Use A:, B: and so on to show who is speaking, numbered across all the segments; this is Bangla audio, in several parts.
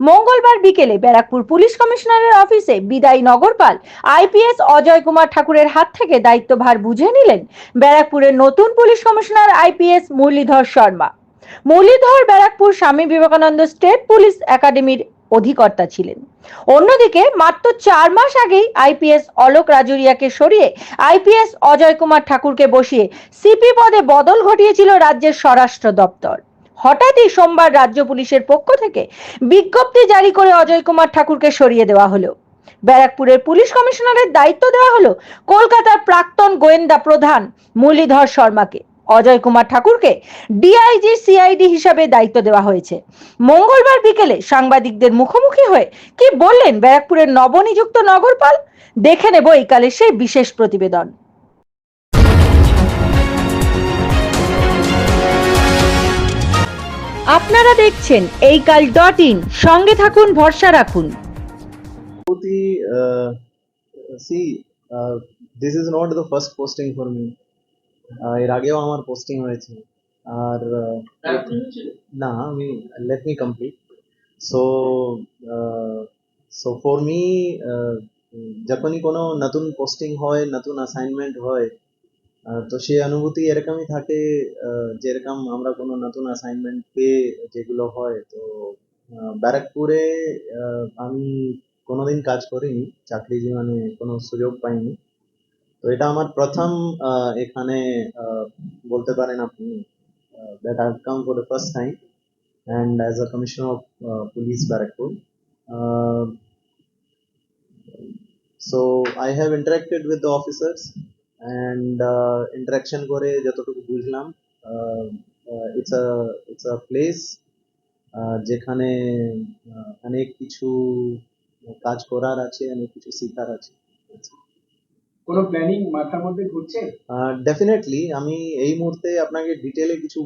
A: মঙ্গলবার বিকেলে ব্যারাকপুর পুলিশ কমিশনারের অফিসে বিদায়ী নগরপাল আইপিএস অজয় কুমার ঠাকুরের হাত থেকে দায়িত্বভার বুঝে নিলেন ব্যারাকপুরের নতুন police commissioner IPS Muralidhar Sharma. Muralidhar Barrackpore Swami Vivekananda state police একাডেমির অধিকর্তা ছিলেন। অন্যদিকে মাত্র চার মাস আগেই আইপিএস অলোক রাজুরিয়াকে সরিয়ে আইপিএস অজয় কুমার ঠাকুরকে বসিয়ে সিপি পদে বদল ঘটিয়েছিল রাজ্যের স্বরাষ্ট্র দপ্তর। হঠাৎই সোমবার রাজ্য পুলিশের পক্ষ থেকে বিজ্ঞপ্তি জারি করে অজয় কুমার ঠাকুরকে সরিয়ে দেওয়া হলো। ব্যারাকপুরের পুলিশ কমিশনারের দায়িত্ব দেওয়া হলো কলকাতার প্রাক্তন গোয়েন্দা প্রধান মুরলীধর শর্মাকে। অজয় কুমার ঠাকুরকে ডিআইজি সিআইডি হিসাবে দায়িত্ব দেওয়া হয়েছে। মঙ্গলবার বিকেলে সাংবাদিকদের মুখোমুখি হয়ে কি বললেন ব্যারাকপুরের নবনিযুক্ত নগরপাল? দেখে নেব এই কালে সেই বিশেষ প্রতিবেদন। আপনারা দেখছেন এই কাল ডট ইন। সঙ্গে থাকুন ভরসা রাখুন।
B: this is not the first posting for me. Uh, এর আগেও আমার পোস্টিং হয়েছে। আর না আমি let me complete so so for me যখনই কোনো নতুন পোস্টিং হয় নতুন অ্যাসাইনমেন্ট হয় তো সেই অনুভূতি এরকমই থাকে যেরকম আমরা কোনো নতুন অ্যাসাইনমেন্ট পেয়ে যেগুলো হয়, তো ব্যারাকপুরে আমি কোনোদিন কাজ করিনি, চাকরি জীবনে কোনো সুযোগ পাইনি। তো এটা আমার প্রথম এখানে বলতে পারেন আপনি that I came for the first time and as a commissioner of police Barrackpore so I have interacted with the officers and interaction করে যতটুকু বুঝলাম it's a it's a place যেখানে অনেক কিছু কাজ করার আছে অনেক কিছু শেখার আছে।
C: কোনো প্ল্যানিং মাথার মধ্যে ঘুরছে?
B: ডেফিনেটলি আমি এই মুহূর্তে আপনাকে ডিটেলে কিছু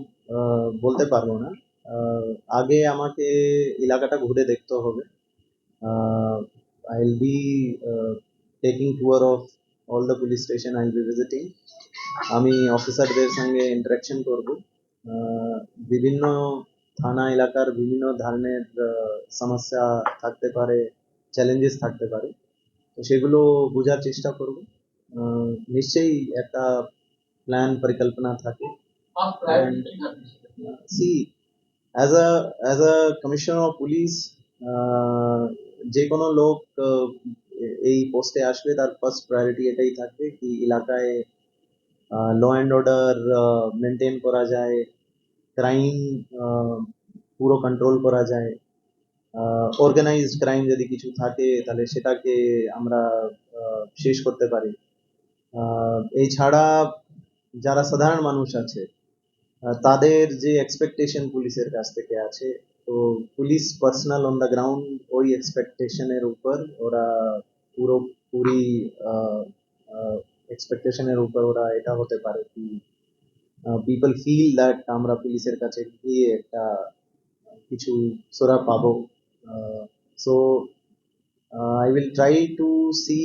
B: বলতে পারব না। আগে আমাকে এলাকাটা ঘুরে দেখতে হবে। I will be taking tour of all the police station I be visiting আমি অফিসারদের সঙ্গে ইন্টারাকশন করব। বিভিন্ন থানা এলাকার বিভিন্ন ধরনের সমস্যা থাকতে পারে চ্যালেঞ্জেস থাকতে পারে। তো সেগুলো বোঝার চেষ্টা করব। নিশ্চয়ই একটা প্ল্যান পরিকল্পনা থাকে। See as a as a commissioner of police যে কোনো লোক এই পোস্টে আসবে, তার ফার্স্ট প্রায়োরিটি এটাই থাকবে কি এলাকায় ল অ্যান্ড অর্ডার মেনটেন করা যায় ক্রাইম পুরো কন্ট্রোল করা যায়। অর্গানাইজড ক্রাইম যদি কিছু থাকে, তাহলে সেটাকে আমরা শেষ করতে পারি। এছাড়া যারা সাধারণ মানুষ আছে তাদের যে এক্সপেকটেশন পুলিশের কাছ থেকে আছে, তো police personnel on the ground ওই এক্সপেকটেশনের উপর ওরা পুরো, পুরি এক্সপেকটেশনের উপর ওরা এটা হতে পারে কি পিপল ফিল দ্যাট আমরা পুলিশের কাছে গিয়ে একটা, কিছু সোরা পাবো। So I will try to see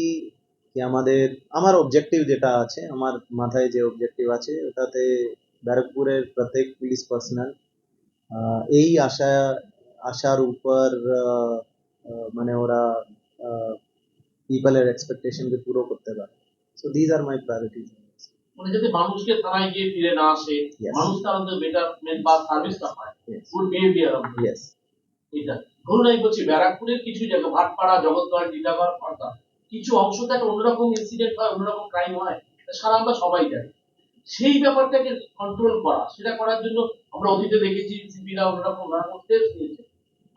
B: কি আমাদের, আমার অবজেক্টিভ যেটা আছে, আমার মাথায় যে অবজেক্টিভ আছে, ওটাতে ব্যারাকপুরের প্রত্যেক পুলিশ পার্সোনাল এই আশা, আশার উপর মানে ওরা পিপলের এক্সপেকটেশনকে পুরো করতে পারে। So these are my priorities
D: মানে যাতে মানুষকে থানায় গিয়ে ফিরে না আসে. মানুষ তার বেটারমেন্ট বা সার্ভিসটা পায়. গুড বিহেভিয়ার
B: ইয়েস
D: এটা। ধরুন আমি বলছি ব্যারাকপুরের কিছু জায়গা ভাটপাড়া জগৎগড় টিটাগড় খড়দা কিছু অংশতে একটা অন্যরকম ইনসিডেন্ট হয় অন্যরকম ক্রাইম হয় সারা আমরা সবাই জানি। সেই ব্যাপারটাকে কন্ট্রোল করা সেটা করার জন্য আমরা অতীতে দেখেছি সিপিরা অন্যরকম নানা স্টেপস নিয়েছে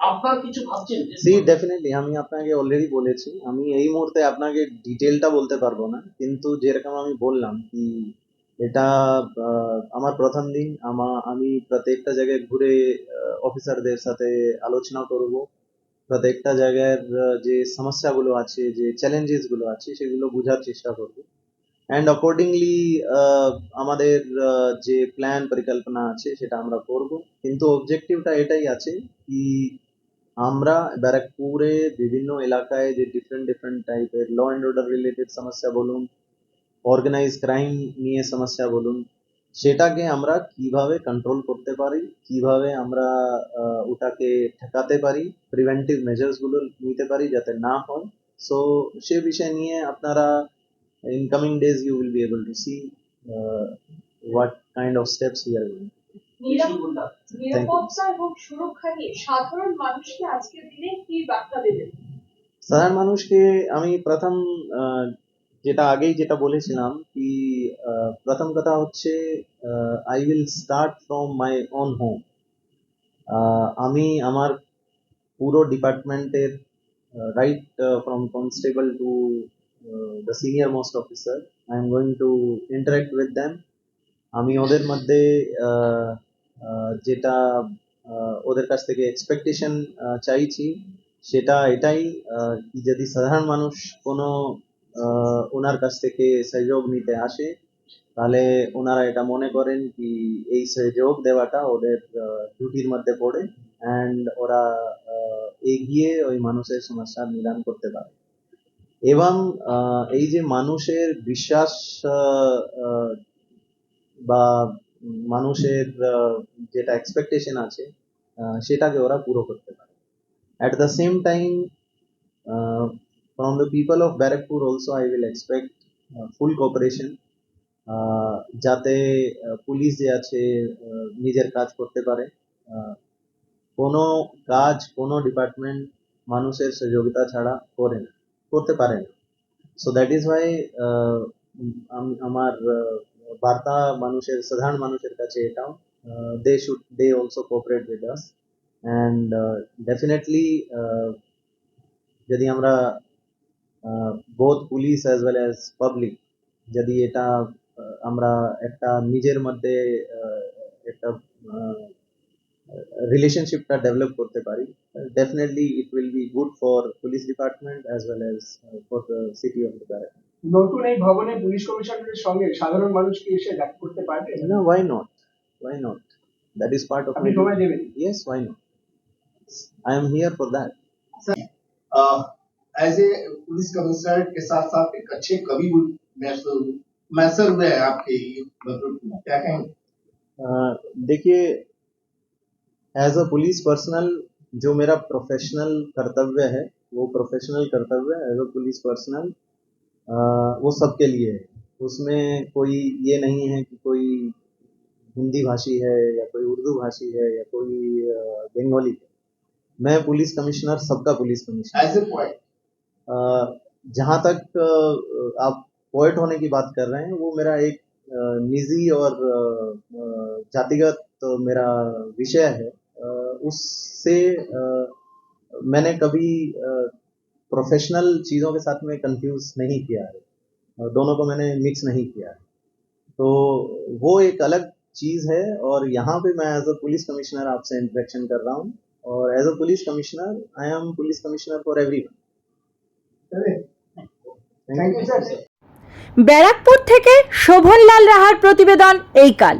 D: আপনার কিছু ভাবছেন? যে
B: ডেফিনেটলি আমি আপনাকে অলরেডি বলেছি। আমি এই মুহূর্তে আপনাকে ডিটেলটা বলতে পারব না। কিন্তু যেরকম আমি বললাম কি এটা আমার প্রথম দিন। আমা আমি প্রত্যেকটা জায়গায় ঘুরে অফিসারদের সাথে আলোচনা করব। প্রত্যেকটা জায়গার যে সমস্যাগুলো আছে যে চ্যালেঞ্জেসগুলো আছে সেগুলো বোঝার চেষ্টা করব। অ্যান্ড অ্যাকর্ডিংলি আমাদের যে প্ল্যান পরিকল্পনা আছে সেটা আমরা করব। কিন্তু অবজেক্টিভটা এটাই আছে কি আমরা ব্যারাকপুরে বিভিন্ন এলাকায় যে ডিফারেন্ট ডিফারেন্ট টাইপের ল অ্যান্ড অর্ডার রিলেটেড সমস্যা বলুন অর্গানাইজ ক্রাইম নিয়ে সমস্যা বলুন সেটাকে আমরা কীভাবে কন্ট্রোল করতে পারি কীভাবে আমরা ওটাকে ঠেকাতে পারি প্রিভেন্টিভ মেজার্সগুলো নিতে পারি যাতে না হয়। সো সে বিষয় নিয়ে আপনারা you will be able to see uh, what kind of steps we are going
E: নিরাপ- নিরাপত্তা এবং সুরক্ষা নিয়ে সাধারণ মানুষকে আজকের দিনে কি বার্তা দেবেন?
B: সাধারণ মানুষকে আমি প্রথম যেটা আগেই যেটা বলেছিলাম কি প্রথম কথা হচ্ছে I will start from my own home আমি আমার পুরো ডিপার্টমেন্টের right from constable to the senior most officer I am going to interact with them আমি ওদের মধ্যে যেটা ওদের কাছ থেকে এক্সপেকটেশন চাইছি, সেটা এটাই যদি সাধারণ মানুষ কোনো ওনার কাছ থেকে সহযোগ নিতে আসে, তাহলে ওনারা এটা মনে করেন কি এই সহযোগ দেওয়াটা ওদের ডিউটির মধ্যে পড়ে অ্যান্ড ওরা এগিয়ে ওই মানুষের সমস্যার নিদান করতে পারে। এবং এই যে মানুষের বিশ্বাস বা মানুষের যেটা এক্সপেকটেশন আছে সেটাকে ওরা পুরো করতে পারে। At the same time from the people of Barakpur also I will expect uh, full যাতে পুলিশ যে আছে নিজের কাজ করতে পারে। কোনো কাজ কোনো ডিপার্টমেন্ট মানুষের সহযোগিতা ছাড়া করে না করতে পারে না। সো দ্যাট ইজ ওয়াই আমার বার্তা মানুষের সাধারণ মানুষের কাছে এটাও they should they also cooperate with us and definitely যদি আমরা both police as well as public যদি এটা আমরা একটা নিজের মধ্যে আহ, একটা রিলেশনশিপটা ডেভেলপ করতে পারি definitely it will be good for police department as well as for the city of the
C: নতুন এই ভবনে পুলিশ কমিশনারের সঙ্গে সাধারণ মানুষ কি এসে দেখা করতে পারবে
B: No, why not? Why not? That is part of
C: আপনি
B: my
C: সময় দেবেন
B: Yes, why not? I am here for that.
F: As a police commissioner के साथ साथ एक अच्छे कवि मैसर मैसर हुए हैं आपके ये बदरुल में। क्या कहेंगे
B: Uh, देखिए एज अ पुलिस पर्सनल जो मेरा प्रोफेशनल कर्तव्य है वो प्रोफेशनल कर्तव्य एज अ पुलिस पर्सनल वो सबके लिए। है उसमें कोई ये नहीं है कि कोई हिंदी भाषी है या कोई उर्दू भाषी है या कोई बंगाली है। मैं पुलिस कमिश्नर सबका police
F: commissioner. As a
B: point जहाँ तक आप पोएट होने की बात कर रहे हैं वो मेरा एक निजी और जातिगत तो मेरा विषय है। उससे मैंने कभी प्रोफेशनल चीज़ों के साथ में कंफ्यूज नहीं किया है अ, दोनों को मैंने मिक्स नहीं किया है तो वो एक अलग चीज़ है और यहाँ पे मैं एज अ पुलिस कमिश्नर आपसे इंटरेक्शन कर रहा हूँ और as a police commissioner I am police commissioner for every
C: thank you sir
A: Barrackpore থেকে শোভনলাল রাহার প্রতিবেদন এই কাল